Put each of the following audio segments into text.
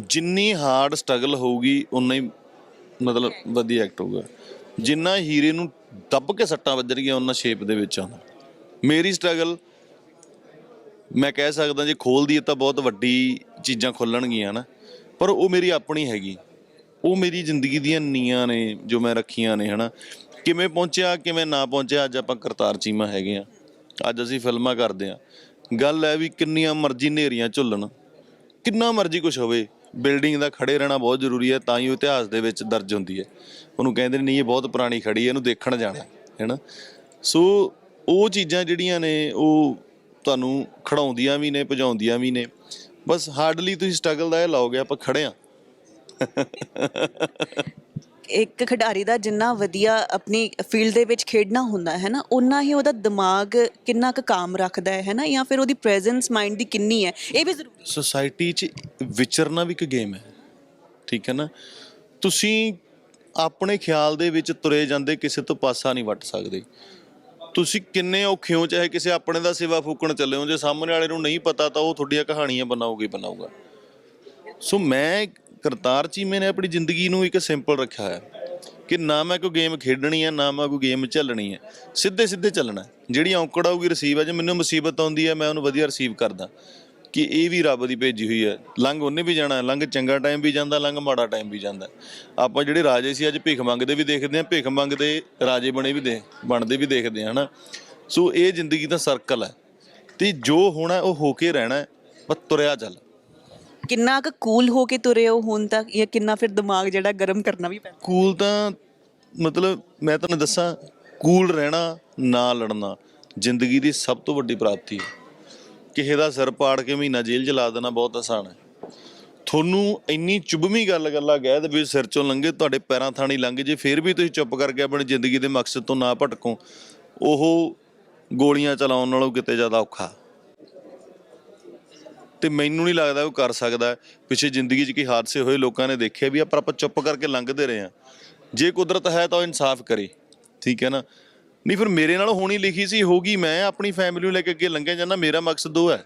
ਜਿੰਨੀ hard struggle ਹੋਊਗੀ ਉਨਾ ਹੀ ਮਤਲਬ ਵਧੀਆ ਐਕਟ ਹੋਊਗਾ। ਜਿੰਨਾ ਹੀਰੇ ਨੂੰ ਦੱਬ ਕੇ ਸੱਟਾਂ ਵੱਜਣਗੀਆਂ ਉਹਨਾਂ ਸ਼ੇਪ ਦੇ ਵਿੱਚ ਆਉਂਦਾ ਮੇਰੀ ਸਟਰਗਲ ਮੈਂ ਕਹਿ ਸਕਦਾ ਜੇ ਖੋਲਦੀ ਹੈ ਤਾਂ ਬਹੁਤ ਵੱਡੀ ਚੀਜ਼ਾਂ ਖੁੱਲਣਗੀਆਂ ਨਾ, ਪਰ ਉਹ ਮੇਰੀ ਆਪਣੀ ਹੈਗੀ। ਉਹ ਮੇਰੀ ਜ਼ਿੰਦਗੀ ਦੀਆਂ ਨੀਆਂ ਨੇ ਜੋ ਮੈਂ ਰੱਖੀਆਂ ਨੇ, ਹਨਾ। ਕਿਵੇਂ ਪਹੁੰਚਿਆ, ਕਿਵੇਂ ਨਾ ਪਹੁੰਚਿਆ, ਅੱਜ ਆਪਾਂ ਕਰਤਾਰ ਚੀਮਾ ਹੈਗੇ ਆ। ਅੱਜ ਅਸੀਂ ਫਿਲਮਾਂ ਕਰਦੇ ਆ। ਗੱਲ ਹੈ ਵੀ ਕਿੰਨੀਆਂ ਮਰਜ਼ੀ ਨੇਰੀਆਂ ਝੁੱਲਣ। ਕਿੰਨਾ ਮਰਜ਼ੀ ਕੁਝ ਹੋਵੇ ਬਿਲਡਿੰਗ ਦਾ ਖੜੇ ਰਹਿਣਾ ਬਹੁਤ ਜ਼ਰੂਰੀ ਹੈ, ਤਾਂ ਹੀ ਉਹ ਇਤਿਹਾਸ ਦੇ ਵਿੱਚ ਦਰਜ ਹੁੰਦੀ ਹੈ। ਉਹਨੂੰ ਕਹਿੰਦੇ ਨੇ, ਨਹੀਂ, ਇਹ ਬਹੁਤ ਪੁਰਾਣੀ ਖੜੀ ਹੈ, ਇਹਨੂੰ ਦੇਖਣ ਜਾਣਾ ਹੈਨਾ? ਸੋ ਉਹ ਚੀਜ਼ਾਂ ਜਿਹੜੀਆਂ ਨੇ, ਉਹ ਤੁਹਾਨੂੰ ਖੜਾਉਂਦੀਆਂ ਵੀ ਨੇ, ਭਜਾਉਂਦੀਆਂ ਵੀ ਨੇ। ਬਸ ਹਾਰਡਲੀ ਤੁਸੀਂ ਸਟਰਗਲ ਦਾ ਇਹ ਲਾਓਗੇ, ਆਪਾਂ ਖੜੇ ਆ ਇੱਕ ਖਿਡਾਰੀ ਦਾ ਜਿੰਨਾ ਵਧੀਆ ਆਪਣੀ ਫੀਲਡ ਦੇ ਵਿੱਚ ਖੇਡਣਾ ਹੁੰਦਾ ਹੈ ਨਾ ਉਨਾ ਹੀ ਉਹਦਾ ਦਿਮਾਗ ਕਿੰਨਾ ਕੁ ਕਾਮ ਰੱਖਦਾ ਹੈ ਨਾ? ਜਾਂ ਫਿਰ ਉਹਦੀ ਪ੍ਰੈਜ਼ੈਂਸ ਮਾਈਂਡ ਦੀ ਕਿੰਨੀ ਹੈ, ਇਹ ਵੀ ਜ਼ਰੂਰੀ ਸੋਸਾਇਟੀ 'ਚ ਵਿਚਰਨਾ ਵੀ ਇੱਕ ਗੇਮ ਹੈ, ਠੀਕ ਹੈ ਨਾ? ਤੁਸੀਂ ਆਪਣੇ ਖਿਆਲ ਦੇ ਵਿੱਚ ਤੁਰੇ ਜਾਂਦੇ, ਕਿਸੇ ਤੋਂ ਪਾਸਾ ਨਹੀਂ ਵੱਟ ਸਕਦੇ। ਤੁਸੀਂ ਕਿੰਨੇ ਔਖੇ ਹੋ, ਚਾਹੇ ਕਿਸੇ ਆਪਣੇ ਦਾ ਸੇਵਾ ਫੂਕਣ ਚੱਲੇ ਹੋ ਜੇ ਸਾਹਮਣੇ ਵਾਲੇ ਨੂੰ ਨਹੀਂ ਪਤਾ, ਤਾਂ ਉਹ ਤੁਹਾਡੀਆਂ ਕਹਾਣੀਆਂ ਬਣਾਉਗੇ ਹੀ ਬਣਾਊਗਾ। ਸੋ ਮੈਂ ਕਰਤਾਰ ਚੀਮੇ ਨੇ ਆਪਣੀ ਜ਼ਿੰਦਗੀ ਨੂੰ ਇੱਕ ਸਿੰਪਲ ਰੱਖਿਆ ਹੈ ਕਿ ਨਾ ਮੈਂ ਕੋਈ ਗੇਮ ਖੇਡਣੀ ਹੈ ਨਾ ਮੈਂ ਕੋਈ ਗੇਮ ਚੱਲਣੀ ਹੈ ਸਿੱਧੇ ਸਿੱਧੇ ਚੱਲਣਾ। ਜਿਹੜੀ ਔਂਕੜ ਆਊਗੀ ਰਿਸੀਵ ਹੈ ਜੇ ਮੈਨੂੰ ਮੁਸੀਬਤ ਆਉਂਦੀ ਹੈ ਮੈਂ ਉਹਨੂੰ ਵਧੀਆ ਰਿਸੀਵ ਕਰਦਾ। ਕਿ ਇਹ ਵੀ ਰੱਬ ਦੀ ਭੇਜੀ ਹੋਈ ਹੈ ਲੰਘ ਉਹਨੇ ਵੀ ਜਾਣਾ ਲੰਘ ਚੰਗਾ ਟਾਈਮ ਵੀ ਜਾਂਦਾ ਲੰਘ ਮਾੜਾ ਟਾਈਮ ਵੀ ਜਾਂਦਾ। ਆਪਾਂ ਜਿਹੜੇ ਰਾਜੇ ਸੀ ਅੱਜ ਭਿੱਖ ਮੰਗਦੇ ਵੀ ਦੇਖਦੇ ਆ ਭਿੱਖ ਮੰਗਦੇ ਰਾਜੇ ਬਣੇ ਵੀ ਦੇ ਬਣਦੇ ਵੀ ਦੇਖਦੇ ਆ ਹਨਾ। ਸੋ ਇਹ ਜ਼ਿੰਦਗੀ ਦਾ ਸਰਕਲ ਹੈ ਤੇ ਜੋ ਹੋਣਾ ਉਹ ਹੋ ਕੇ ਰਹਿਣਾ ਹੈ, ਬਸ ਤੁਰਿਆ ਚੱਲ। ਕਿੰਨਾ ਕੁ ਕੂਲ ਹੋ ਕੇ ਤੁਰੇ ਹੋ ਹੁਣ ਤੱਕ? ਜਾਂ ਕਿੰਨਾ ਫਿਰ ਦਿਮਾਗ ਜਿਹੜਾ ਗਰਮ ਕਰਨਾ ਵੀ ਪੈਂਦਾ? ਕੂਲ ਤਾਂ ਮਤਲਬ ਮੈਂ ਤੁਹਾਨੂੰ ਦੱਸਾਂ ਕੂਲ ਰਹਿਣਾ, ਨਾ ਲੜਨਾ, ਜ਼ਿੰਦਗੀ ਦੀ ਸਭ ਤੋਂ ਵੱਡੀ ਪ੍ਰਾਪਤੀ ਹੈ। ਕਿਸੇ ਦਾ ਸਿਰ ਪਾੜ ਕੇ ਮਹੀਨਾ ਜੇਲ੍ਹ 'ਚ ਲਾ ਦੇਣਾ ਬਹੁਤ ਆਸਾਨ ਹੈ। ਤੁਹਾਨੂੰ ਇੰਨੀ ਚੁਭਵੀਂ ਗੱਲ ਗੱਲਾਂ ਕਹਿ ਦੇ ਵੀ ਸਿਰ ਚੋਂ ਲੰਘੇ, ਤੁਹਾਡੇ ਪੈਰਾਂ ਥਾਣੀ ਲੰਘ ਜੇ, ਫਿਰ ਵੀ ਤੁਸੀਂ ਚੁੱਪ ਕਰਕੇ ਆਪਣੀ ਜ਼ਿੰਦਗੀ ਦੇ ਮਕਸਦ ਤੋਂ ਨਾ ਭਟਕੋ। ਉਹ ਗੋਲੀਆਂ ਚਲਾਉਣ ਨਾਲੋਂ ਕਿਤੇ ਜ਼ਿਆਦਾ ਔਖਾ। ਤੇ ਮੈਨੂੰ ਨਹੀਂ ਲੱਗਦਾ ਉਹ ਕਰ ਸਕਦਾ। ਪਿੱਛੇ ਜ਼ਿੰਦਗੀ 'ਚ ਕੀ ਹਾਦਸੇ ਹੋਏ ਲੋਕਾਂ ਨੇ ਦੇਖਿਆ ਵੀ ਆ ਪਰ ਆਪਾਂ ਚੁੱਪ ਕਰਕੇ ਲੰਘਦੇ ਰਹੇ ਆ ਜੇ ਕੁਦਰਤ ਹੈ ਤਾਂ ਉਹ ਇਨਸਾਫ ਕਰੇ। ਠੀਕ ਹੈ ਨਾ? ਨਹੀਂ ਫਿਰ ਮੇਰੇ ਨਾਲ ਹੋਣੀ ਲਿਖੀ ਸੀ ਹੋਗੀ ਮੈਂ ਆਪਣੀ ਫੈਮਿਲੀ ਨੂੰ ਲੈ ਕੇ ਅੱਗੇ ਲੰਘਿਆ ਜਾਂਦਾ। ਮੇਰਾ ਮਕਸਦ ਉਹ ਹੈ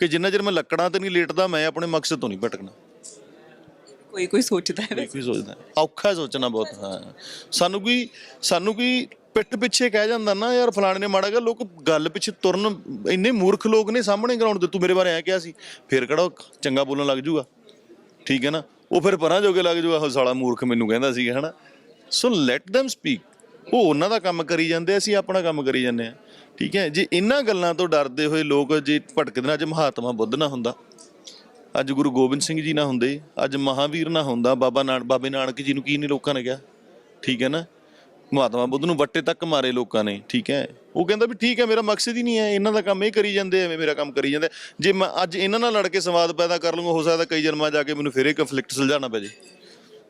ਕਿ ਜਿੰਨਾ ਚਿਰ ਮੈਂ ਲੱਕੜਾਂ ਤੇ ਨਹੀਂ ਲੇਟਦਾ, ਮੈਂ ਆਪਣੇ ਮਕਸਦ ਤੋਂ ਨਹੀਂ ਭਟਕਣਾ। ਕੋਈ ਕੋਈ ਸੋਚਦਾ ਹੈ ਕੋਈ ਸੋਚਦਾ। ਔਖਾ ਸੋਚਣਾ ਬਹੁਤ ਹਾਂ। ਸਾਨੂੰ ਕੋਈ ਸਾਨੂੰ ਕੋਈ ਪਿੱਠ ਪਿੱਛੇ ਕਹਿ ਜਾਂਦਾ ਨਾ ਯਾਰ ਫਲਾਣੇ ਨੇ ਮਾੜਾ ਗਿਆ ਲੋਕ ਗੱਲ ਪਿੱਛੇ ਤੁਰਨ ਇੰਨੇ ਮੂਰਖ ਲੋਕ ਨੇ ਸਾਹਮਣੇ ਗਰਾਊਂਡ ਤੇ ਤੂੰ ਮੇਰੇ ਬਾਰੇ ਐ ਕਿਹਾ ਸੀ ਫਿਰ ਕਿਹੜਾ ਉਹ ਚੰਗਾ ਬੋਲਣ ਲੱਗ ਜੂਗਾ। ਠੀਕ ਹੈ ਨਾ? ਉਹ ਫਿਰ ਪਰਾਂ ਜੋਗੇ ਲੱਗ ਜੂਗਾ ਉਹ ਸਾਲਾ ਮੂਰਖ ਮੈਨੂੰ ਕਹਿੰਦਾ ਸੀਗਾ ਹਨਾ? ਸੋ ਲੈਟ them ਸਪੀਕ ਉਹ ਉਹਨਾਂ ਦਾ ਕੰਮ ਕਰੀ ਜਾਂਦੇ ਅਸੀਂ ਆਪਣਾ ਕੰਮ ਕਰੀ ਜਾਂਦੇ ਆ ਠੀਕ ਹੈ? ਜੇ ਇਹਨਾਂ ਗੱਲਾਂ ਤੋਂ ਡਰਦੇ ਹੋਏ ਲੋਕ ਜੇ ਭਟਕਦੇ ਨਾ ਅੱਜ ਮਹਾਤਮਾ ਬੁੱਧ ਨਾ ਹੁੰਦਾ। ਅੱਜ ਗੁਰੂ ਗੋਬਿੰਦ ਸਿੰਘ ਜੀ ਨਾ ਹੁੰਦੇ, ਅੱਜ ਮਹਾਵੀਰ ਨਾ ਹੁੰਦਾ, ਬਾਬਾ ਨਾਨਕ, ਬਾਬੇ ਨਾਨਕ ਜੀ ਨੂੰ ਕੀ ਨਹੀਂ ਲੋਕਾਂ ਨੇ ਕਿਹਾ? ਠੀਕ ਹੈ ਨਾ? ਮਹਾਤਮਾ ਬੁੱਧ ਨੂੰ ਵੱਟੇ ਤੱਕ ਮਾਰੇ ਲੋਕਾਂ ਨੇ, ਠੀਕ ਹੈ? ਉਹ ਕਹਿੰਦਾ ਵੀ ਠੀਕ ਹੈ, ਮੇਰਾ ਮਕਸਦ ਹੀ ਨਹੀਂ ਹੈ, ਇਹਨਾਂ ਦਾ ਕੰਮ ਇਹ ਕਰੀ ਜਾਂਦੇ ਐਵੇਂ ਮੇਰਾ ਕੰਮ ਕਰੀ ਜਾਂਦੇ ਜੇ ਮੈਂ ਅੱਜ ਇਹਨਾਂ ਨਾਲ ਲੜ ਕੇ ਸੰਵਾਦ ਪੈਦਾ ਕਰ ਲੂੰਗਾ ਹੋ ਸਕਦਾ ਕਈ ਜਨਮਾਂ ਜਾ ਕੇ ਮੈਨੂੰ ਫਿਰ ਕਨਫਲਿਕਟ ਸੁਲਝਾਣਾ ਪੈ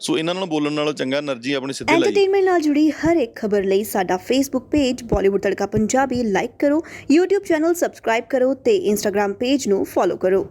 ਸੋ ਇਹਨਾਂ ਨਾਲ ਬੋਲਣ ਨਾਲੋਂ ਚੰਗਾ એનર્ਜੀ ਆਪਣੀ ਸਿੱਧੇ ਲਾਈ ਐਂਟਰਟੇਨਮੈਂਟ ਨਾਲ ਜੁੜੀ ਹਰ ਇੱਕ ਖਬਰ ਲਈ ਸਾਡਾ Facebook page Bollywood Tadka Punjabi like ਕਰੋ, YouTube ਚੈਨਲ ਸਬਸਕ੍ਰਾਈਬ ਕਰੋ ਤੇ Instagram ਪੇਜ ਨੂੰ ਫੋਲੋ ਕਰੋ।